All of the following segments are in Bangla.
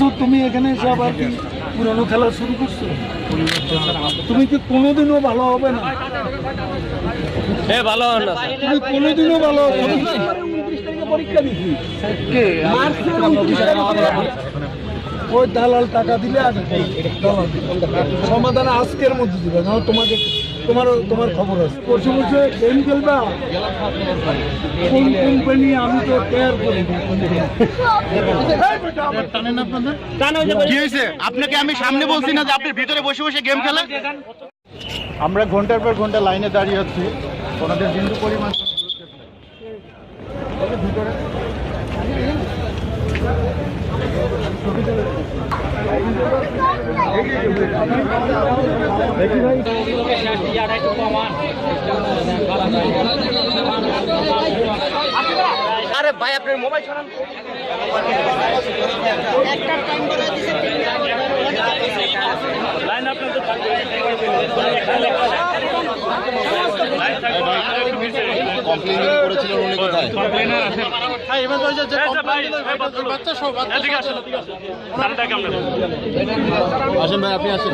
মাসুদ তুমি এখানে এসে আবার কি পুরনো খেলা শুরু করছ? তুমি কি কোনোদিনও ভালো হবে না? এ ভালো না তুমি কোনোদিনও ভালো হবে না। পরীক্ষা ওই দালাল টাকা দিলে দালাল সমাধান আজকের মধ্যে দিবে না তোমাকে তোমার তোমার খবর আছে। বসে গেম খেলবা? কোন কোম্পানি আমি তো কেয়ার করি কি হয়েছে? আপনাকে আমি সামনে বলছি না যে আপনি ভিতরে বসে বসে গেম খেলেন? আমরা ঘণ্টার পর ঘণ্টা লাইনে দাঁড়িয়ে আছি। ওনাদের বিন্দু পরিমাণ নেই। আরে ভাই আপনার মোবাইল সরান কমপ্লেন করেছিলেন উনি কোথায় আসেন ভাই আপনি আসেন।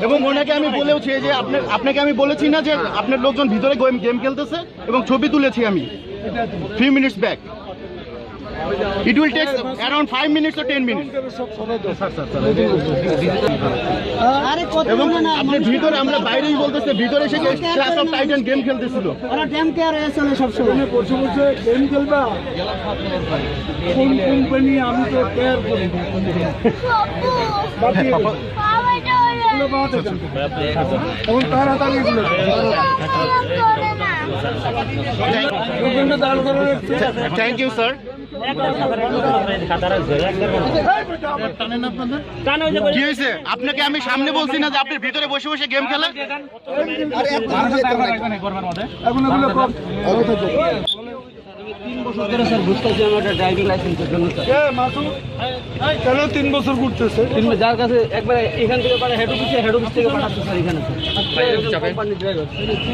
এবং ওনাকে আমি বলেওছি যে আপনি আপনাকে আমি বলেছি না যে আপনার লোকজন ভিতরে গেম খেলতেছে এবং ছবি তুলেছি আমি। Three minutes back it will take around five minutes O ten minutes আরে এবং আপনার ভিতরে আমরা বাইরেই বলতেছে ভিতরে এসে ক্লাস অফ টাইটান গেম খেলতেছিল। ওরা ড্যাম কেয়ার চলে সব সময় বসে বসে গেম খেলবা? কোন কোম্পানি আমি তো কেয়ার করি। এবং তাড়াতাড়ি রাখছে। থ্যাংক ইউ স্যার আপনাকে আমি সামনে বলছি না যে আপনি ভিতরে বসে বসে গেম খেলেন? এখন এগুলো কম। এ, মাসুদ, কেন তিন বছর ঘুরতেছে? যার কাছে একবার এখান থেকে পারে হেড অফিসে হেড অফিস থেকে পাঠাচ্ছে স্যার এখানে স্যার। তিন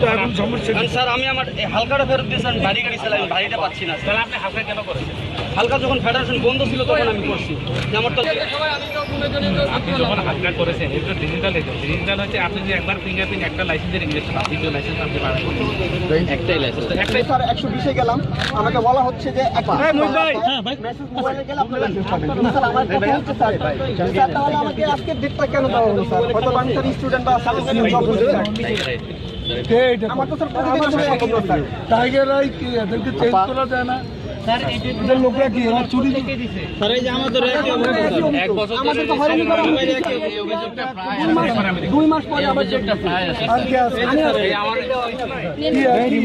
তো এখন সমস্যা কারণ স্যার আমি আমার হালকাটা ফেরত দিয়েছি আমি ভারী গাড়ি চালাই ভারীটা পাচ্ছি না। তাহলে আপনি হালকা কেন করেছেন? হালকা যখন ফেডারেশন বন্ধ ছিল তখন আমি করছি। যে আমার তো আপনি যখন হালকা করেছেন এটা ডিজিটাল ডিজিটাল হচ্ছে আপনি যে একবার ফিঙ্গারপ্রিন্ট একটা লাইসেন্সের ইংলিশ দ্বিতীয় লাইসেন্স আপনি একটাই লাইসেন্স একটাই স্যার একশো বিশে গেলাম। আমাকে বলা হচ্ছে যে স্যার স্যার তাহলে আমাকে আজকে ডেটটা কেন দেওয়া হলো স্যার? হয়তো আমি স্যার স্টুডেন্ট বা আমার তো স্যার টাইগার আই কি? এদেরকে চেঞ্জ করা যায় না? লোকরা কি এরা চুরি স্যার এই যে আমাদের এক বছর আমাদের তো হয়রানি করা হচ্ছে দুই মাস পরে আবার অভিযোগটা প্রায় আছে। আর কে আছে। আমি আছি। কি আর কি?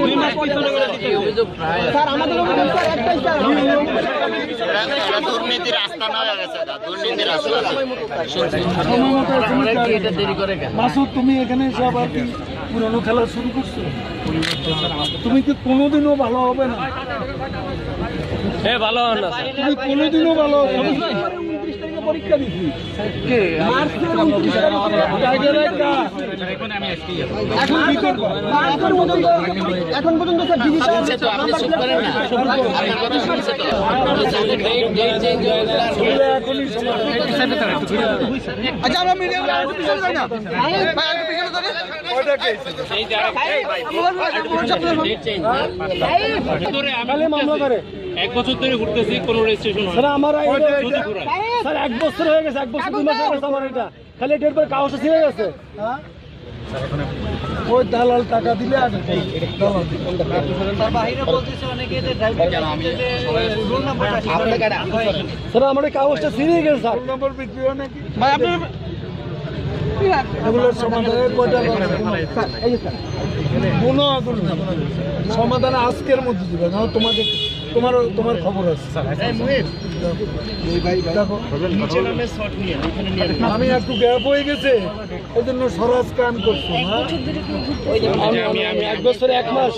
দুই মাস পিছনে করে দিতে অভিযোগ প্রায় আছে। স্যার আমাদের অভিযোগ স্যার। একটাই। স্যার দুর্নীতির রাস্তা না হয়ে গেছে দুর্নীতির রাস্তা। সময় মতো এখানে আমরা কি যাই। এটা দেরি করে কেন? মাসুদ তুমি এখানে এসে আবার কি পুরনো খেলা শুরু করছ? তুমি কি কোনোদিনও ভালো হবে না এ ভালো না তুমি কোনোদিনও ভালো হবে না পরীক্ষা দিছি মার্চের উনত্রিশ। এখন পর্যন্ত স্যার হয়ে। আচ্ছা আমরা মিডিয়াম এক বছর ধরে ঘুরতেছি কোনো রেজিস্ট্রেশন হয় আমার স্যার এক বছর হয়ে গেছে এক বছর দুই মাস হয়ে গেছে আমার এটা খালি এটার পর কাগজটা ছিঁড়ে গেছে? ওই দালাল টাকা দিলে দালাল স্যার কাগজটা ছিঁড়ে গেছে স্যার নম্বর বিক্রি হয় নাকি ভাই আপনি এগুলোর সমাধানের কোনো সমাধান আজকের মধ্যে দিবে না তোমাকে তোমার তোমার খবর আছে। দেখো। আমি একটু গ্যাপ হয়ে গেছে এই জন্য স্বরাজ কাম করছ আমি আমি আমি এক বছর এক মাস।